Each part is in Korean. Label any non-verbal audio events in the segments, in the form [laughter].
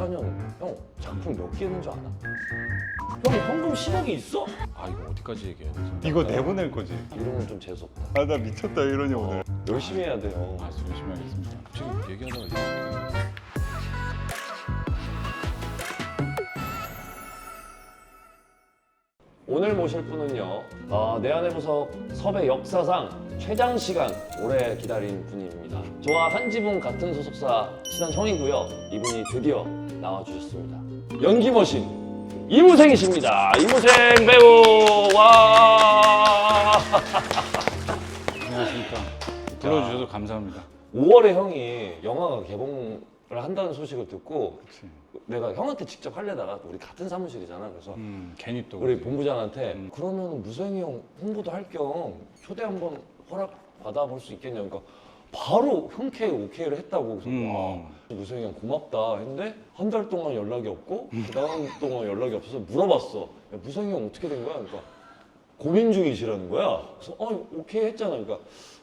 24년 형 작품 몇개 있는 줄 알아? 형 현금 10억이 있어? 아 이거 어디까지 얘기해야 되지? 이거 내보낼 거지. 이러면 좀 재수 없다. 아 나 미쳤다 이러니 오늘. 열심히 해야 돼요. 아 열심히 하겠습니다. 지금 얘기하다가 이거 오늘 모실 분은요, 어, 내안해보석 섭외 역사상 최장 시간 오래 기다린 분입니다. 저와 한 지붕 같은 소속사 친한 형이고요. 이분이 드디어 나와주셨습니다. 연기 머신 이무생이십니다. 이무생 배우 와. 안녕하십니까. 불러주셔서 감사합니다. 5월에 형이 영화가 개봉을 한다는 소식을 듣고 그치. 내가 형한테 직접 하려다가 우리 같은 사무실이잖아. 그래서 음 괜히 또 우리 그러지. 본부장한테 음. 그러면 무생이 형 홍보도 할 겸 초대 한번 허락 받아볼 수 있겠냐 그러니까 바로 흔쾌히 오케이를 했다고 그래서 음. 와 무생이 형 고맙다 했는데 한 달 동안 연락이 없고 그 다음 [laughs] 동안 연락이 없어서 물어봤어. 야, 무생이 형 어떻게 된 거야? 그러니까 고민 중이시라는 거야. 그래서 어 오케이 했잖아. 그러니까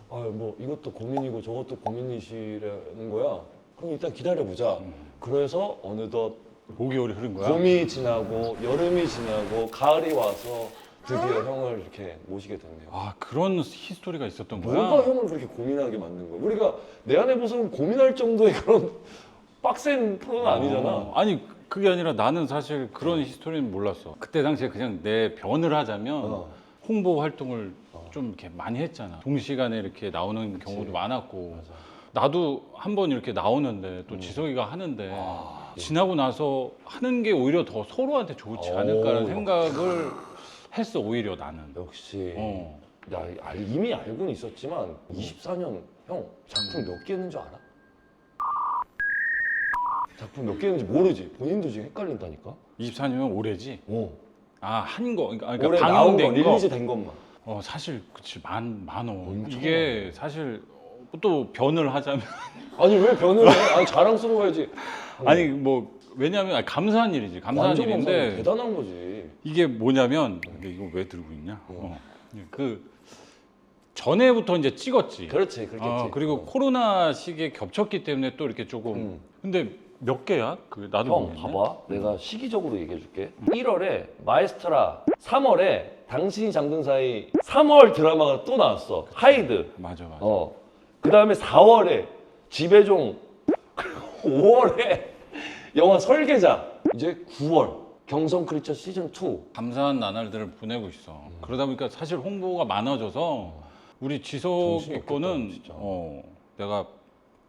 아뭐 이것도 고민이고 저것도 고민이시라는 거야. 그럼 일단 기다려보자. 그래서 어느덧 5개월이 흐른 거야. 봄이 지나고 여름이 지나고 가을이 와서 드디어 형을 이렇게 모시게 됐네요. 아 그런 히스토리가 있었던 거야. 뭐가 형을 그렇게 고민하게 만든 거야? 우리가 내 안에 보서는 고민할 정도의 그런 [laughs] 빡센 프로는 아니잖아. 어, 아니 그게 아니라 나는 사실 그런 히스토리는 몰랐어. 그때 당시에 그냥 내 변을 하자면 어. 홍보 활동을 좀 이렇게 많이 했잖아. 동시간에 이렇게 나오는 경우도 많았고. 맞아. 나도 한 번 이렇게 나오는데 또 음. 지석이가 하는데 아, 지나고 나서 하는 게 오히려 더 서로한테 좋지 오. 않을까라는 생각을 했어 오히려 나는. 역시 어. 야, 알- 이미 알고는 있었지만 24년 형 작품 몇개 있는 줄 알아? 작품 몇개 있는지 모르지. 본인도 지금 헷갈린다니까. 24년은 올해지. 어. 아한 거. 그러니까, 그러니까 올해 나온 거, 방영된 거. 릴리즈 된 것만. 어 사실 그치 만 만원. 엄청 이게 사실 또 변을 하자면 아니 왜 변을 해? 아니 자랑스러워야지. [laughs] 아니 뭐 왜냐하면 아니, 감사한 일이지 감사한 완전. 일인데 대단한 거지. 이게 뭐냐면 근데 이거 왜 들고 있냐? 어. 그 전에부터 이제 찍었지. 그렇지, 그렇겠지. 어, 그리고 코로나 시기에 겹쳤기 때문에 또 이렇게 조금. 음. 근데 몇 개야? 그 나도 형 모르겠네. 봐봐. 내가 시기적으로 얘기해 줄게. 1월에 마에스트라, 3월에 당신이 잠든 사이 3월 드라마가 또 나왔어. 하이드. 맞아 맞아. 어. 그 다음에 4월에 지배종. 그리고 5월에 영화 설계자. 이제 9월 경성 크리처 시즌 2. 감사한 나날들을 보내고 있어. 음. 그러다 보니까 사실 홍보가 많아져서 우리 지석이 정신이 거는 없겠다, 진짜. 어, 내가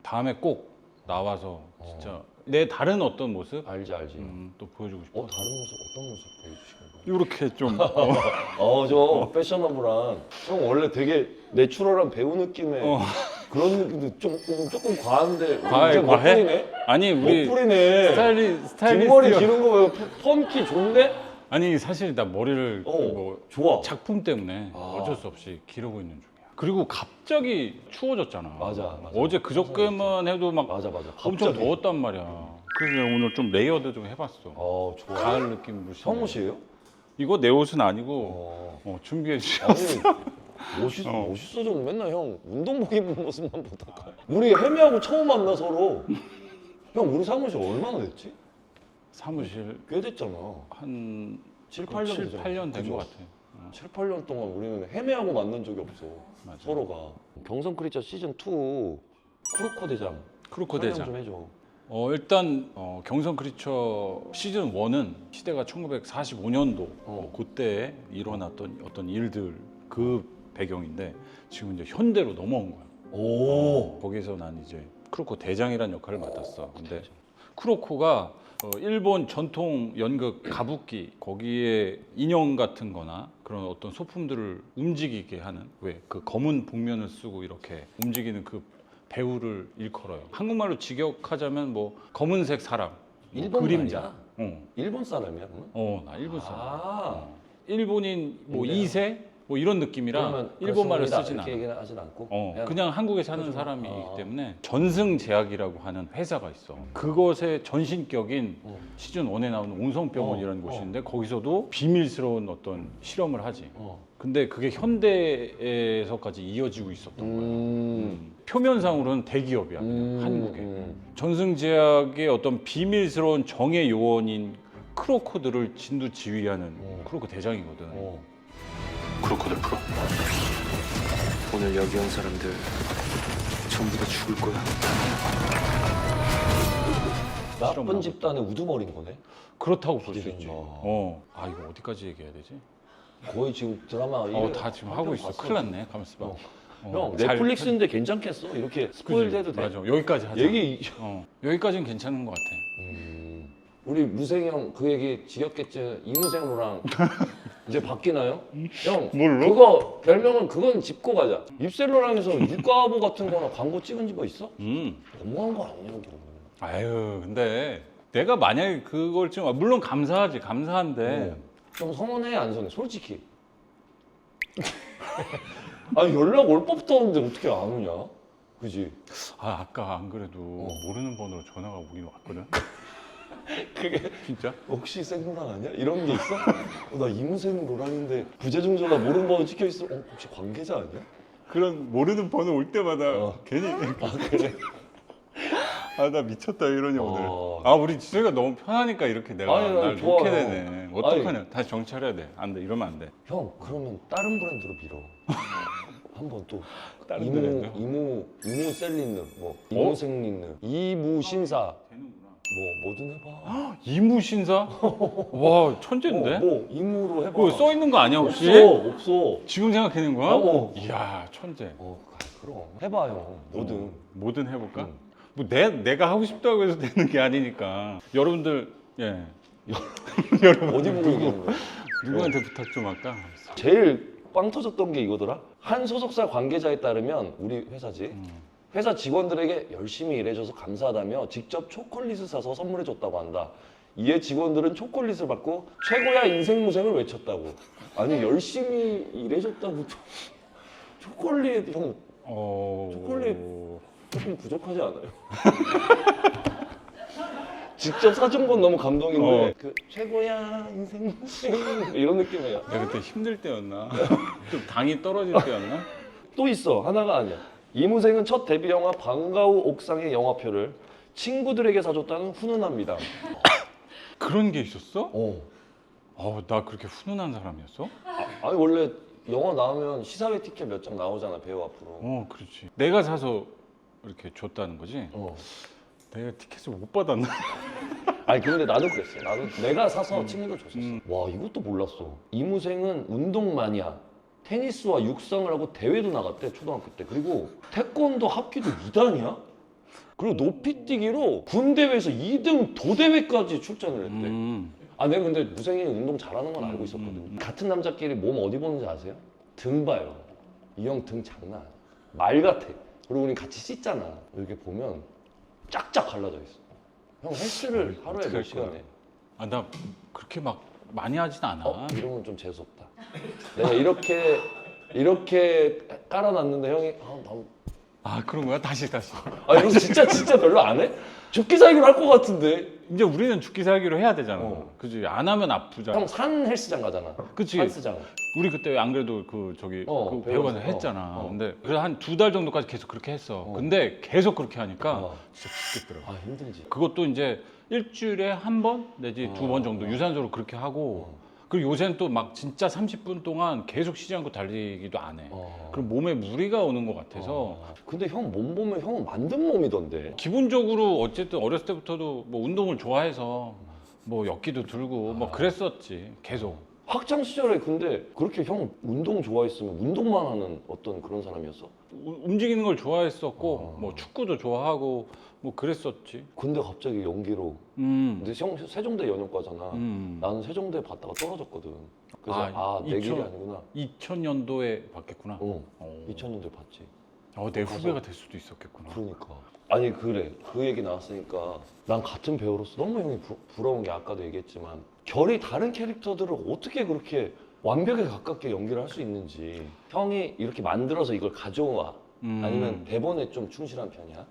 다음에 꼭 나와서 진짜 내 다른 어떤 모습 알지 알지. 음, 또 보여주고 싶어. 어 다른 모습 어떤 모습 보여주시는 거야? 이렇게 좀 어, [laughs] 어, 저 패셔너블한 형 원래 되게 내추럴한 배우 느낌의 어. 그런 조금, 조금 과한데 과해, 과해? 아니 우리 멋부리네. 스타일리 뒷머리 스타일리스트 기는 거 펌키 좋은데? 아니 사실 나 머리를 어, 뭐 좋아. 작품 때문에 아. 어쩔 수 없이 기르고 있는 중이야. 그리고 갑자기 추워졌잖아. 맞아, 맞아. 어제 그저께만 해도 막 맞아 맞아. 엄청 갑자기. 더웠단 말이야. 그래서 내가 오늘 좀 레이어드 좀 해봤어. 어 좋아. 가을 느낌으로. 형 옷이에요? 이거 내 옷은 아니고 어. 어, 준비해 주셔. 아니 멋있 어. 멋있어 좀 맨날 형 운동복 입은 모습만 보다가 [laughs] 우리 헤매하고 처음 만나 서로. 형 우리 사무실 얼마나 됐지? 사무실 꽤 됐잖아. 한 7, 그 8년 칠, 되잖아. 팔년된 그죠? 것 같아. 어, 7, 8년 동안 우리는 헤매하고 만난 적이 없어. 맞아. 서로가. 경성 크리처 시즌 2 크로코 대장. 크로코 설명 대장. 좀 해줘. 어, 일단 어, 경성 크리처 시즌 1은 시대가 1945년도 어. 그때 일어났던 어떤 일들 그 배경인데 지금 이제 현대로 넘어온 거야. 오. 거기서 난 이제 크로코 대장이라는 역할을 맡았어. 근데 크로코가 어, 일본 전통 연극 가부키 거기에 인형 같은 거나 그런 어떤 소품들을 움직이게 하는 왜 그 검은 복면을 쓰고 이렇게 움직이는 그 배우를 일컬어요. 한국말로 직역하자면 뭐 검은색 사람, 뭐 일본 그림자. 말이야? 어, 일본 사람이야, 그러면? 어, 나 일본 사람. 아. 어. 일본인 뭐 인데요? 2세 뭐 이런 느낌이라 그러면 일본 말을 그렇습니다. 쓰진 이렇게 않아. 얘기는 하진 않고 어, 그냥 한국에 사는 그렇죠. 사람이기 아. 때문에 전승제약이라고 하는 회사가 있어. 그것의 전신격인 어. 시즌 1에 나오는 옹성병원이라는 어, 곳인데 거기서도 비밀스러운 어떤 실험을 하지. 어. 근데 그게 현대에서까지 이어지고 있었던 거야. 음. 음. 표면상으로는 대기업이야, 그냥 음. 한국에. 음. 전승제약의 어떤 비밀스러운 정의 요원인 크로코들을 진두 지휘하는 어. 크로코 대장이거든. 어. 크로코들 프로 오늘 여기 온 사람들 전부 다 죽을 거야 나쁜. 집단의 우두머리인 거네. 그렇다고 볼 수. 있지. 어. 아 이거 어디까지 얘기해야 되지? 거의 지금 드라마 어, 다 지금 한 하고 편 있어. 봤어. 큰일 났네. 가만있어 봐. 어. 어, 형 잘 넷플릭스인데 괜찮겠어? 이렇게 편- 스포일 그지? 해도 돼? 맞아. 여기까지 하자. 얘기 어, 여기까지는 괜찮은 것 같아. 음, 우리 무생 형그 얘기 지겹겠지 이무생로랑 [laughs] 이제 바뀌나요? 형 뭘로? 그거 별명은 그건 짚고 가자 입셀로랑에서 [laughs] 육가보 같은 거나 광고 찍은 거 있어? 음. 너무한 거 아니냐고 아유, 근데 내가 만약에 그걸 좀 물론 감사하지. 감사한데 좀 서운해 안 서운해 솔직히 [laughs] 아니 연락 올 법도 없는데 어떻게 안 오냐 그지 아 아까 안 그래도 어. 모르는 번호로 전화가 오긴 왔거든. [laughs] 그게 진짜? 혹시 생로랑 아니야? 이런 게 있어? 어, 나 이무생 로랑인데 부재중 전화 모르는 번호 찍혀 있어 어, 혹시 관계자 아니야? 그런 모르는 번호 올 때마다 어. 괜히 아 그래? 아 나 미쳤다 이러냐 오늘. 어. 아 우리 지수가 너무 편하니까 이렇게 내가 아니, 아니, 날 좋아요. 놓게 되네. 어떡하냐? 다시 정찰해야 돼. 안 돼. 이러면 안 돼. 형 그러면 다른 브랜드로 밀어 한번 또 다른 이무 브랜드? 이무 이무 셀린느 뭐 어? 이무생린느 이무 신사 되는구나. 뭐 뭐든 해봐 [gasps] 이무신사? 와 천재인데? 어, 뭐 이무로 해봐 그거 써 있는 거 아니야 혹시? 없어 없어 지금 생각해낸 거야? 어. 이야 천재. 어 아, 그럼 해봐 형 뭐든 어, 뭐든 해볼까? 응. 뭐 내, 내가 하고 싶다고 해서 [laughs] 되는 게 아니니까 여러분들 예 [laughs] 어디 보고 거야 누구한테 부탁 좀 할까? 제일 빵 터졌던 게 이거더라 한 소속사 관계자에 따르면 우리 회사지 음. 회사 직원들에게 열심히 일해줘서 감사하다며 직접 초콜릿을 사서 선물해줬다고 한다. 이에 직원들은 초콜릿을 받고 최고야 인생 무생을 외쳤다고. 아니 열심히 일해줬다고 초콜릿 형 어... 초콜릿. 조금 부족하지 않아요? [laughs] 직접 사준 건 너무 감동인데 어. 그 최고야 인생 무생 이런 느낌이야. 내가 그때 힘들 때였나? [laughs] 좀 당이 떨어질 때였나? 또 있어 하나가 아니야 이무생은 첫 데뷔 영화 방과후 옥상의 영화표를 친구들에게 사줬다는 훈훈합니다 [coughs] 그런 게 있었어? 어. 어, 나 그렇게 훈훈한 사람이었어? 아니 원래 영화 나오면 시사회 티켓 몇 장 나오잖아 배우 앞으로 어, 그렇지. 내가 사서 이렇게 줬다는 거지? 어. 내가 티켓을 못 받았나? [laughs] 아니 근데 나도 그랬어 나도 내가 사서 친구들 줬었어 음. 와 이것도 몰랐어 이무생은 운동 마니아 테니스와 육상을 하고 대회도 나갔대 초등학교 때 그리고 태권도 합기도 2단이야 그리고 높이뛰기로 군 대회에서 2등 도대회까지 출전을 했대 음. 아, 내가 근데 무생이 운동 잘하는 건 알고 있었거든. 음, 음. 같은 남자끼리 몸 어디 보는지 아세요? 등 봐요. 이 형 등 장난 아니야. 말 같아. 그리고 우리 같이 씻잖아. 이렇게 보면 쫙쫙 갈라져 있어. 형 헬스를 어이, 하루에 몇 시간. 해? 아, 나 그렇게 막 많이 하진 않아. 어? 이러면 좀 재수없다. 내가 이렇게 이렇게 깔아놨는데 형이 아, 나... 아, 그런 거야? 다시, 다시. 아 이거 진짜 진짜 별로 안 해? 죽기 살기로 할 것 같은데. 이제 우리는 죽기 살기로 해야 되잖아. 어. 그지? 안 하면 아프잖아. 형 산 헬스장 가잖아. 그치? 헬스장. 우리 그때 안 그래도 그 저기 어, 그. 배우관서 했잖아. 어, 어. 근데 그래서 한 두 달 정도까지 계속 그렇게 했어. 어. 근데 계속 그렇게 하니까 어. 진짜 죽겠더라고. 아 힘들지. 그것도 이제 일주일에 한 번 내지 두 어. 번 정도 유산소로 그렇게 하고 그리고 요새는 또 막 진짜 30분 동안 계속 쉬지 않고 달리기도 안 해. 어. 그럼 몸에 무리가 오는 것 같아서 어. 근데 형 몸 보면 형은 만든 몸이던데. 기본적으로 어쨌든 어렸을 때부터도 뭐 운동을 좋아해서 뭐 엮기도 들고 뭐 그랬었지 계속. 학창 시절에 근데 그렇게 형 운동 좋아했으면 운동만 하는 어떤 그런 사람이었어? 우- 움직이는 걸 좋아했었고 어. 뭐 축구도 좋아하고 뭐 그랬었지. 근데 갑자기 연기로. 음. 근데 형 세종대 연영과잖아. 음. 나는 세종대 봤다가 떨어졌거든. 그래서 아, 아내 길이 2000 아니구나. 2000년도에 바뀌었구나. 어. 어. 2000년대 봤지. 어, 내 후배가 될 수도 있었겠구나. 그러니까. 아니 그래 그 얘기 나왔으니까 난 같은 배우로서 너무 형이 부, 부러운 게 아까도 얘기했지만 결이 다른 캐릭터들을 어떻게 그렇게 완벽에 가깝게 연기를 할 수 있는지 형이 이렇게 만들어서 이걸 가져와 음. 아니면 대본에 좀 충실한 편이야?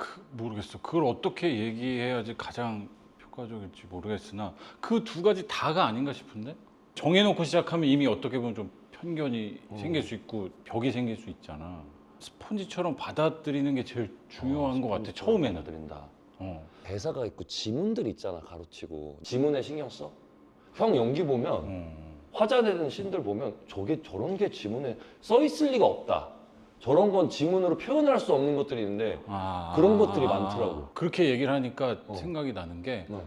그, 모르겠어. 그걸 어떻게 얘기해야지 가장 효과적일지 모르겠으나 그 두 가지 다가 아닌가 싶은데 정해놓고 시작하면 이미 어떻게 보면 좀 편견이 어. 생길 수 있고 벽이 생길 수 있잖아. 스폰지처럼 받아들이는 게 제일 중요한 것 같아. 처음에는. 드린다. 어. 대사가 있고 지문들 있잖아 가로치고 지문에 신경 써? 형 연기 보면 어. 화자되는 씬들 보면 저게 저런 게 지문에 써 있을 리가 없다. 저런 건 지문으로 표현할 수 없는 것들이 있는데 아. 그런 것들이 많더라고. 그렇게 얘기를 하니까 어. 생각이 나는 게 어,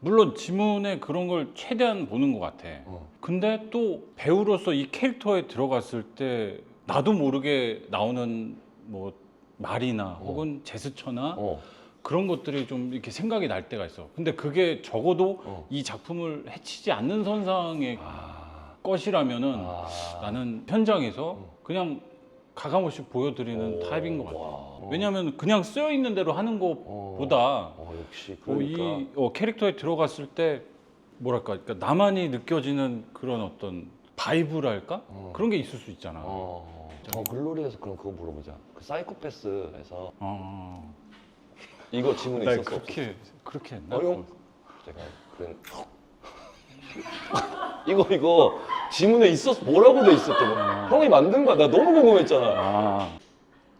물론 지문에 그런 걸 최대한 보는 것 같아. 어. 근데 또 배우로서 이 캐릭터에 들어갔을 때 나도 모르게 나오는 뭐 말이나 어. 혹은 제스처나 어. 그런 것들이 좀 이렇게 생각이 날 때가 있어. 근데 그게 적어도 어. 이 작품을 해치지 않는 선상의 아, 것이라면은 아. 나는 현장에서 어. 그냥 가감없이 보여드리는 오, 타입인 것 같아. 와. 왜냐하면 그냥 쓰여 있는 대로 하는 어. 것보다 어, 역시 뭐 그러니까 이 어, 캐릭터에 들어갔을 때 뭐랄까 그러니까 나만이 느껴지는 그런 어떤 바이브랄까 어. 그런 게 있을 수 있잖아. 어, 더 글로리에서 그럼 그거 물어보자. 그 사이코패스에서 어. 이거 지문에 나 있었어. 그렇게 그렇게 했나? 어, 형? 제가 그런 이거 이거 지문에 있었 뭐라고 돼 있었던 거? 형이 만든 거야. 나 너무 궁금했잖아. 아.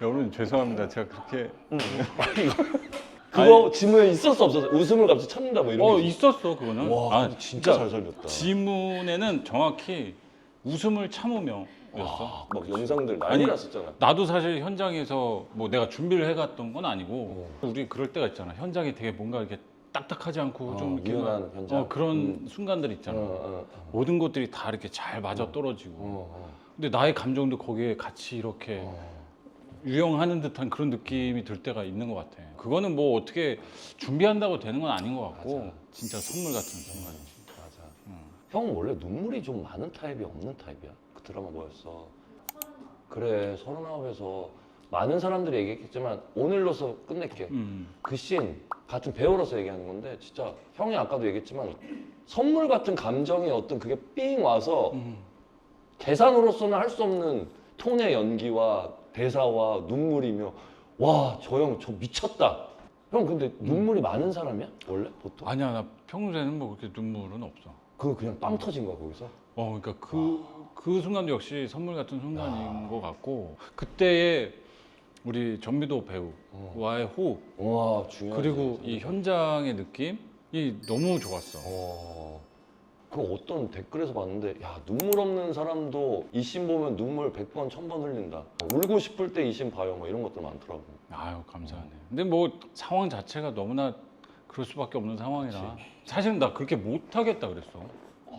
여러분 죄송합니다. 제가 그렇게 그거 지문에 있었어 없었어? 웃음을 갑자기 참는다 뭐 이런 어 게. 있었어 그거는. 와, 아, 그거 진짜 잘 살렸다. 지문에는 정확히 웃음을 참으며 였어. 와, 막 영상들 난리 아니, 났었잖아. 나도 사실 현장에서 뭐 내가 준비를 해갔던 건 아니고 우리 그럴 때가 있잖아. 현장이 되게 뭔가 이렇게 딱딱하지 않고 어, 좀 이렇게 유연한 막- 현장. 어, 그런 음. 순간들 어, 있잖아. 어, 어. 모든 것들이 다 이렇게 잘 맞아 떨어지고. 어, 어. 근데 나의 감정도 거기에 같이 이렇게 어. 유영하는 듯한 그런 느낌이 들 때가 있는 것 같아. 그거는 뭐 어떻게 준비한다고 되는 건 아닌 것 같고 맞아. 진짜 선물 같은 순간이지. 맞아. 음. 형 원래 눈물이 좀 많은 타입이 없는 타입이야? 그 드라마 뭐였어? 그래 서른아홉에서 많은 사람들이 얘기했겠지만 오늘로서 끝낼게. 음. 그씬 같은 배우로서 얘기하는 건데 진짜 형이 아까도 얘기했지만 선물 같은 감정의 어떤 그게 삥 와서 음. 계산으로서는 할 수 없는 톤의 연기와 대사와 눈물이며 와 저 형 저 미쳤다. 형 근데 눈물이 많은 사람이야 원래 보통? 아니야 나 평소에는 뭐 그렇게 눈물은 없어. 그거 그냥 빵 터진 거야 거기서? 어, 그러니까 그, 그 순간도 역시 선물 같은 순간인 것 같고 그때의 우리 전미도 배우와의 호흡 와 중요하지. 그리고 이 현장의 느낌이 너무 좋았어. 어. 그 어떤 댓글에서 봤는데 야 눈물 없는 사람도 이 씬 보면 눈물 100번 1000번 흘린다. 울고 싶을 때 이 씬 봐요. 뭐 이런 것들 많더라고. 아유 감사하네. 근데 뭐 상황 자체가 너무나 그럴 수밖에 없는 상황이라 사실은 나 그렇게 못 하겠다 그랬어.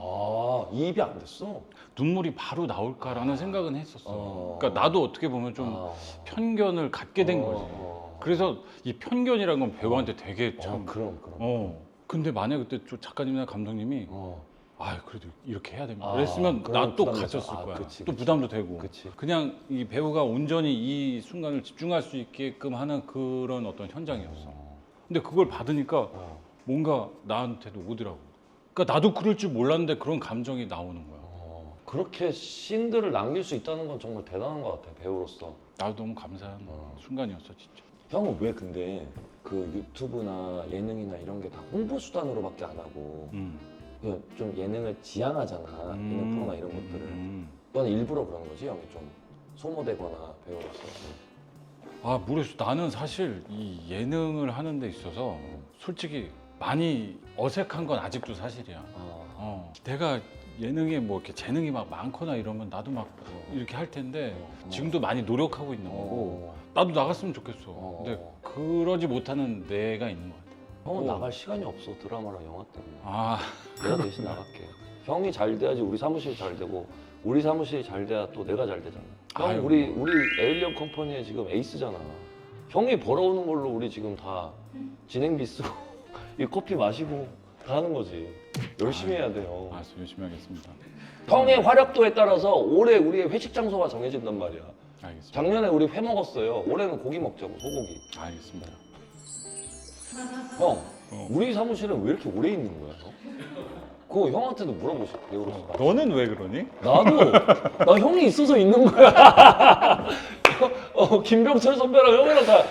아 이입이 안 됐어? 눈물이 바로 나올까라는 생각은 했었어. 어. 그러니까 나도 어떻게 보면 좀 아. 편견을 갖게 된 어, 거지. 어. 그래서 이 편견이란 건 배우한테 되게 어, 참. 그럼 그럼. 어. 근데 만약 그때 좀 작가님이나 감독님이 어. 아 그래도 이렇게 해야 됩니다. 아, 그랬으면 나 또. 가졌을 아, 거야. 그치, 또 그치. 부담도 되고. 그치. 그냥 이 배우가 온전히 이 순간을 집중할 수 있게끔 하는 그런 어떤 현장이었어. 근데 그걸 받으니까 어. 뭔가 나한테도 오더라고. 그러니까 나도 그럴 줄 몰랐는데 그런 감정이 나오는 거야. 어. 그렇게 씬들을 남길 수 있다는 건 정말 대단한 것 같아 배우로서. 나도 너무 감사한 어. 순간이었어 진짜. 형은 왜 근데 그 유튜브나 예능이나 이런 게 다 홍보 수단으로밖에 안 하고 음. 그냥 좀 예능을 지향하잖아 예능 프로나 이런 것들을 음. 넌 일부러 그런 거지 형이 좀 소모되거나 배우로서 아 모르겠어. 나는 사실 이 예능을 하는 데 있어서 솔직히 많이 어색한 건 아직도 사실이야. 아, 어, 내가 예능에 뭐 이렇게 재능이 막 많거나 이러면 나도 막 이렇게 할 텐데 지금도 많이 노력하고 있는 거고 어. 나도 나갔으면 좋겠어. 어. 근데 그러지 못하는 내가 있는 것 같아. 형은 어. 나갈 시간이 없어 드라마랑 영화 때문에 아, 내가 대신 나갈게 형이 잘 돼야지 우리 사무실이 잘 되고 우리 사무실이 잘 돼야 또 내가 잘 되잖아 형 아유. 우리 우리 에일리언 컴퍼니의 지금 에이스잖아 형이 벌어오는 걸로 우리 지금 다 진행비 쓰고 이 커피 마시고 다 하는 거지 열심히 해야 돼요 알았어 열심히 하겠습니다. 형의 활약도에 따라서 올해 우리의 회식 장소가 정해진단 말이야 알겠습니다. 작년에 우리 회 먹었어요 올해는 고기 먹자고 소고기 알겠습니다. 형 어. 우리 사무실은 왜 이렇게 오래 있는 거야 너? 그거 형한테도 물어보고 싶어 배우로서 너는 왜 그러니? 나도 [laughs] 나 형이 있어서 있는 거야 [laughs] 어, 김병철 선배랑 형이랑 다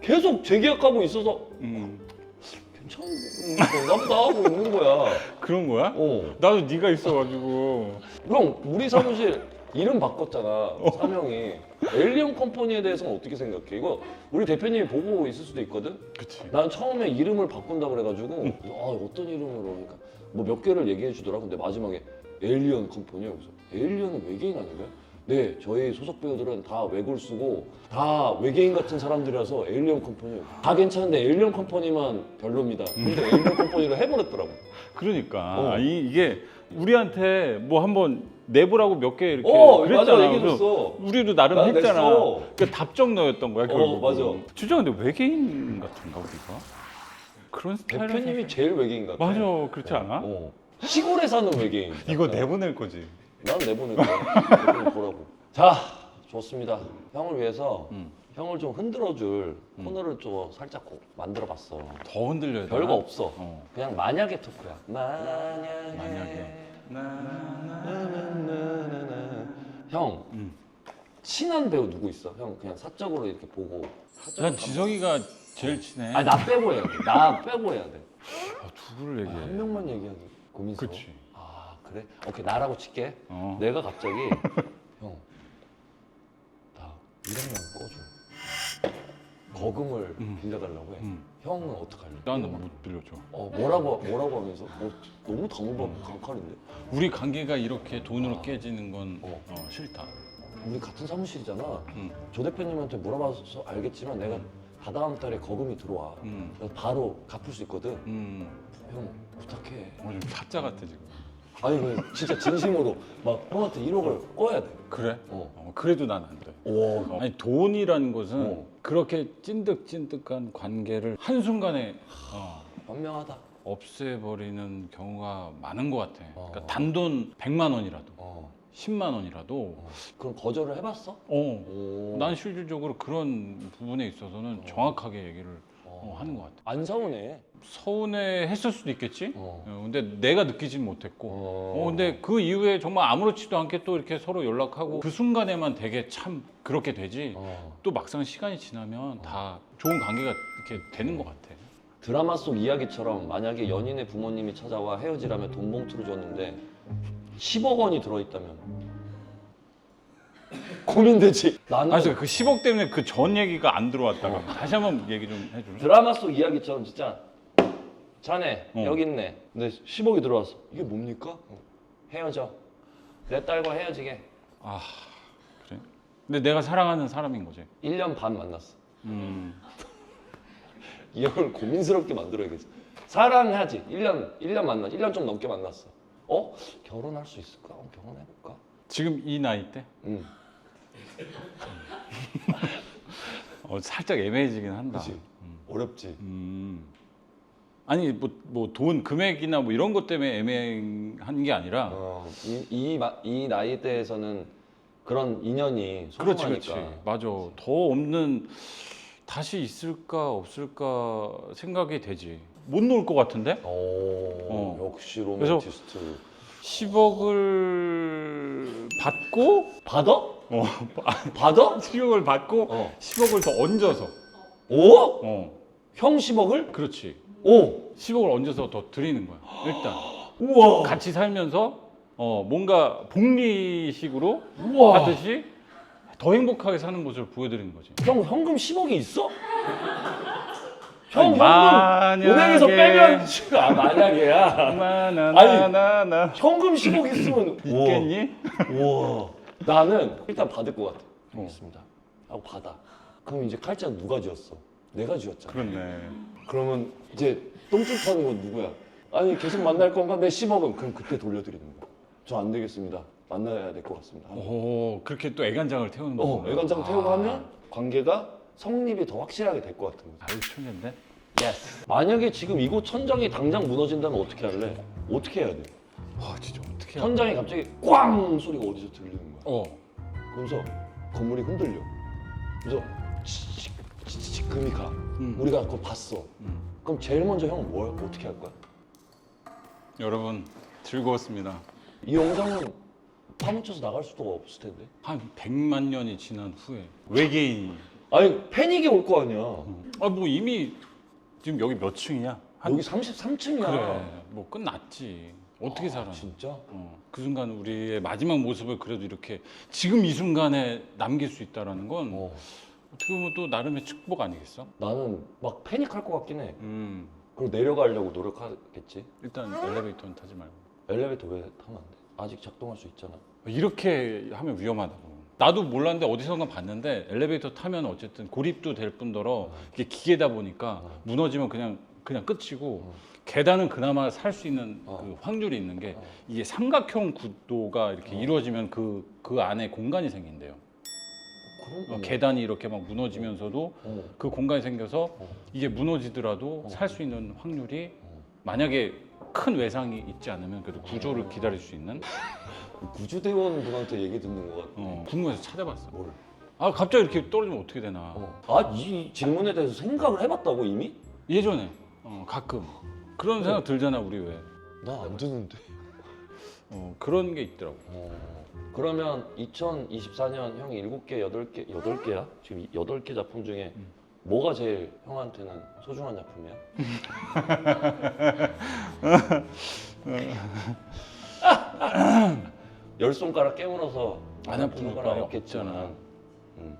계속 재계약하고 있어서 음, 괜찮은 건가 보다 하고 있는 거야 그런 거야? 어. 나도 네가 있어가지고 형 우리 사무실 [laughs] 이름 바꿨잖아 사명이 엘리언 컴퍼니에 대해서는 어떻게 생각해? 이거 우리 대표님이 보고 있을 수도 있거든 그치 난 처음에 이름을 바꾼다 그래가지고 아 어떤 이름으로 그러니까 뭐 몇 개를 얘기해 주더라 근데 마지막에 엘리언 컴퍼니요 그래서 엘리언은 외계인 아닌가요? 네 저희 소속 배우들은 다 외골 쓰고 다 외계인 같은 사람들이라서 엘리언 컴퍼니요 다 괜찮은데 엘리언 컴퍼니만 별로입니다 근데 엘리언 컴퍼니를 해버렸더라고 그러니까 어. 이, 이게 우리한테 뭐 한번 내보라고 몇 개 이렇게 어 그랬잖아 맞아 그래서 얘기해줬어 우리도 나름 나 했잖아 냈어. 그 답정 너였던 거야 어, 결국 맞아. 진짜 근데 외계인 같은가 우리가? 그런 스타일 대표님이 제일 외계인 같아 맞아 그렇지 않아? 어. 시골에 사는 외계인 이거. 내보낼 거지 난 내보낼 거야. [laughs] 내보낼 거라고. 자, 좋습니다. 형을 위해서 음. 형을 좀 흔들어줄 코너를 좀 살짝 만들어봤어. 더 흔들려야 돼 별거 없어. 어. 그냥 만약에 토크야. 만약에. 만약에. 형, 음. 친한 배우 누구 있어? 형 그냥 사적으로 이렇게 보고. 난 지성이가 제일 친해 아니 나 빼고 해야 돼. 나 빼고 해야 돼. 아, 누구를 아, 얘기해 한 명만 얘기하기 고민스러워. 그치. 아 그래? 오케이 나라고 칠게. 어. 내가 갑자기 [laughs] 형, 나 1억만 꺼줘. 거금을 음. 빌려달라고 해. 음. 형은 어떡할래? 나는 못 빌려줘 어 뭐라고 뭐라고 하면서 어, 너무 당분 강칼인데. 우리 관계가 이렇게 돈으로 깨지는 건 어. 어, 싫다 우리 같은 사무실이잖아. 음. 조 대표님한테 물어봐서 알겠지만 내가 다다음 달에 거금이 들어와. 음. 그래서 바로 갚을 수 있거든. 음. 형 부탁해. 어, 좀 사자 같아 지금 아니 그 진짜 진심으로 막 형한테 1억을 꺼야 돼. 그래? 어. 어, 그래도 난 안 돼. 오. 어, 아니 돈이라는 것은 어. 그렇게 찐득찐득한 관계를 한순간에 어, 현명하다. 없애버리는 경우가 많은 것 같아. 어. 그러니까 단돈 100만 원이라도 어. 10만 원이라도 어. 그럼 거절을 해봤어? 어, 오. 난 실질적으로 그런 부분에 있어서는 정확하게 얘기를 어, 하는 것 같아. 안 서운해. 서운해 했을 수도 있겠지? 어. 어, 근데 내가 느끼진 못했고 어. 어, 근데 그 이후에 정말 아무렇지도 않게 또 이렇게 서로 연락하고 그 순간에만 되게 참 그렇게 되지 어. 또 막상 시간이 지나면 다 좋은 관계가 이렇게 되는 것 같아. 드라마 속 이야기처럼 만약에 연인의 부모님이 찾아와 헤어지라며 돈 봉투를 줬는데 10억 원이 들어있다면 고민되지. 나는 아, 그래서 그 10억 때문에 그 전 얘기가 안 들어왔다가 다시 한번 얘기 좀 해줄래? 드라마 속 이야기처럼 진짜 자네 어. 여기 있네. 근데 10억이 들어왔어. 이게 뭡니까? 어. 헤어져. 내 딸과 헤어지게. 아 그래? 근데 내가 사랑하는 사람인 거지. 1년 반 만났어. 음, [laughs] 이 형을 고민스럽게 만들어야겠어. 사랑하지. 1년 1년 만났. 1년 좀 넘게 만났어. 어? 결혼할 수 있을까? 어, 결혼해 볼까? 지금 이 나이 때 응. 어, 살짝 애매해지긴 한다. 그치. 어렵지. 음. 아니 뭐 뭐 돈 금액이나 뭐 이런 것 때문에 애매한 게 아니라 어, 이, 이, 마- 이 나이대에서는 그런 인연이 그렇지 소중하니까. 그렇지 맞아 더 없는 다시 있을까 없을까 생각이 되지 못 놓을 것 같은데 오, 어. 역시 그래서- 로맨티스트. 10억을 받고 받아? 어 받아? 10억을 받고 어. 10억을 더 얹어서 오? 어 형 10억을? 그렇지 오. 10억을 얹어서 더 드리는 거야 일단 우와. 같이 살면서 어 뭔가 복리식으로 우와. 하듯이 더 행복하게 사는 모습을 보여드리는 거지. 형 현금 10억이 있어? 형 아니, 현금 만약에- 은행에서 빼면 [laughs] 아 만약에야. [laughs] 나나나나 현금 10억 있으면 있겠니? 우와. 나는 일단 받을 것 같아. 어. 알겠습니다. 하고 받아. 그럼 이제 칼자 누가 지었어? 내가 지었잖아. 그렇네. 그러면 이제 똥줄 타는 건 누구야? 아니 계속 만날 건가? 내 10억은 그럼 그때 돌려드리는 거야. 저 안 되겠습니다. 만나야 될 것 같습니다. 오 그렇게 또 애간장을 태우는 어, 거구나. 애간장 태우고 아, 하면 관계가 성립이 더 확실하게 될 것 같은 거지. 아유 천년데. 예스. 만약에 지금 이곳 천장이 당장 무너진다면 어떻게 할래? 어떻게 해야 돼? 와 진짜 어떻게? 천장이 갑자기 꽝 소리가 어디서 들리는 거야. 어. 그러면서 건물이 흔들려. 그래서 치칙 치칙 금이 가. 음. 우리가 그거 봤어. 음. 그럼 제일 먼저 형은 뭘 어떻게 할 거야? 여러분 즐거웠습니다. 이 영상은 파묻혀서 나갈 수도 없을 텐데. 한 100만 년이 지난 후에 외계인이 아니 패닉이 올 거 아니야. 아 뭐 이미 지금 여기 몇 층이야? 한 여기 33층이야. 그래 뭐 끝났지. 어떻게 살아? 진짜? 어, 그 순간 우리의 마지막 모습을 그래도 이렇게 지금 이 순간에 남길 수 있다라는 건 어. 어떻게 보면 또 나름의 축복 아니겠어? 나는 막 패닉할 것 같긴 해. 음 그리고 내려가려고 노력하겠지. 일단 엘리베이터는 타지 말고 엘리베이터 왜 타면 안 돼? 아직 작동할 수 있잖아. 이렇게 하면 위험하다고. 나도 몰랐는데 어디선가 봤는데 엘리베이터 타면 어쨌든 고립도 될 뿐더러 이게 기계다 보니까 어. 무너지면 그냥 그냥 끝이고 어. 계단은 그나마 살 수 있는 어. 그 확률이 있는 게 어. 이게 삼각형 구도가 이렇게 이루어지면 그 그 안에 공간이 생긴대요. 어, 계단이 이렇게 막 무너지면서도 어. 그 공간이 생겨서 어. 이게 무너지더라도 어. 살 수 있는 확률이 어. 만약에 큰 외상이 있지 않으면 그래도 구조를 어. 기다릴 수 있는 [laughs] 구조대원 분한테 얘기 듣는 것 같아. 어, 궁금해서 찾아봤어. 뭘? 아 갑자기 이렇게 떨어지면 어떻게 되나. 어. 아, 이 질문에 대해서 생각을 해봤다고 이미? 예전에 어, 가끔 그런 생각 들잖아 우리 왜. 나 안 드는데. [laughs] 어, 그런 게 있더라고. 어. 그러면 2024년 형이 7개, 8개, 8개야? 지금 8개 작품 중에 음. 뭐가 제일 형한테는 소중한 작품이야? [laughs] 열 손가락 깨물어서 안 아픈 없겠지만 없잖아. 음.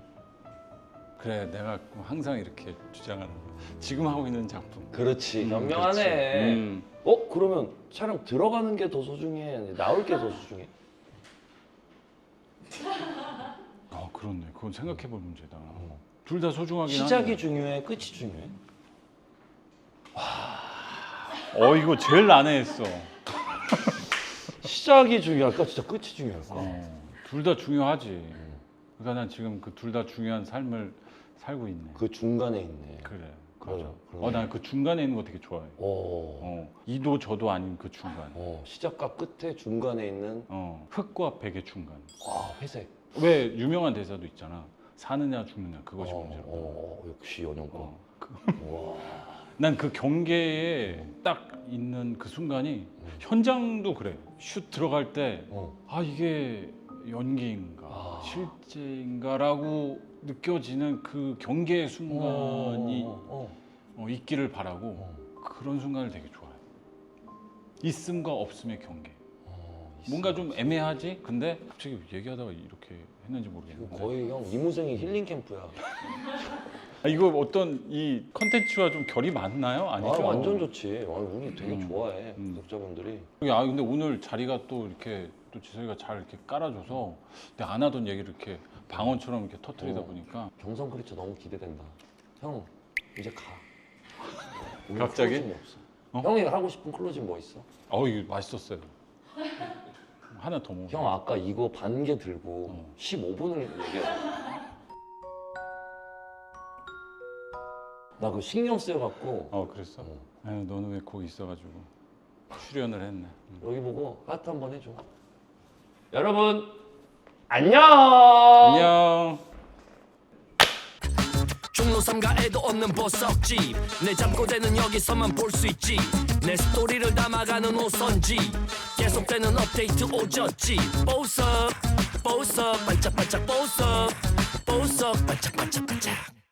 그래 내가 항상 이렇게 주장하는 거. 지금 하고 있는 작품. 그렇지 음, 현명하네. 음. 어? 그러면 촬영 들어가는 게 더 소중해? 나올 게 더 소중해? [laughs] 아 그렇네. 그건 생각해볼 문제다. 둘 다 소중하긴 시작이 하네. 중요해? 끝이 중요해? 어 이거 제일 난해했어. [laughs] 시작이 중요할까? 진짜 끝이 중요할까? 어, 둘다 중요하지. 그러니까 난 지금 그 둘 다 중요한 삶을 살고 있네. 그 중간에 있네 그래. 맞아. 그러네. 어, 난 그 중간에 있는 거 되게 좋아해. 어. 어, 이도 저도 아닌 그 중간. 어, 시작과 끝에 중간에 있는 어, 흙과 백의 중간. 아 회색 왜 유명한 대사도 있잖아. 사느냐 죽느냐 그것이 어, 문제라고. 어, 역시 연영권 어, 그, 와난 그 경계에 딱 있는 그 순간이 현장도 그래. 슛 들어갈 때 어. 아 이게 연기인가 아. 실제인가라고 느껴지는 그 경계의 순간이 어, 어, 어, 있기를 바라고 어, 그런 순간을 되게 좋아해. 있음과 없음의 경계. 어, 뭔가 좀 애매하지? 근데 갑자기 얘기하다가 이렇게 했는지 모르겠는데. 거의 형 이무생이 힐링 캠프야 아, 이거 어떤 이 컨텐츠와 좀 결이 맞나요? 아, 아니죠? 완전 좋지 아, 우리 되게 음. 좋아해 음. 구독자분들이 아 근데 오늘 자리가 또 이렇게 또 지석이가 잘 이렇게 깔아줘서 내가 안 하던 얘기를 이렇게 방언처럼 이렇게 터트리다 어. 보니까 경성 크리처 너무 기대된다 형 이제 가 [laughs] 오늘 갑자기? 클로징 없어. 어? 형이 하고 싶은 클로징 뭐 있어? 어 이거 맛있었어요. [laughs] 하나 더 먹어. 형 아까 이거 반 개 들고 어. 15분을 얘기해. 나 그 신경 쓰여갖고 어 그랬어? 어. 아유 너는 왜 거기 있어가지고 출연을 했네. 음. 여기 보고 하트 한 번 해줘. 여러분 안녕. 안녕. 종로 3가에도 없는 보석집. 내 잠꼬대는 여기서만 볼 수 있지. 내 스토리를 담아가는 오선지. 계속되는 업데이트 오졌지. 보석 보석 반짝반짝 보석. 보석 반짝반짝 반짝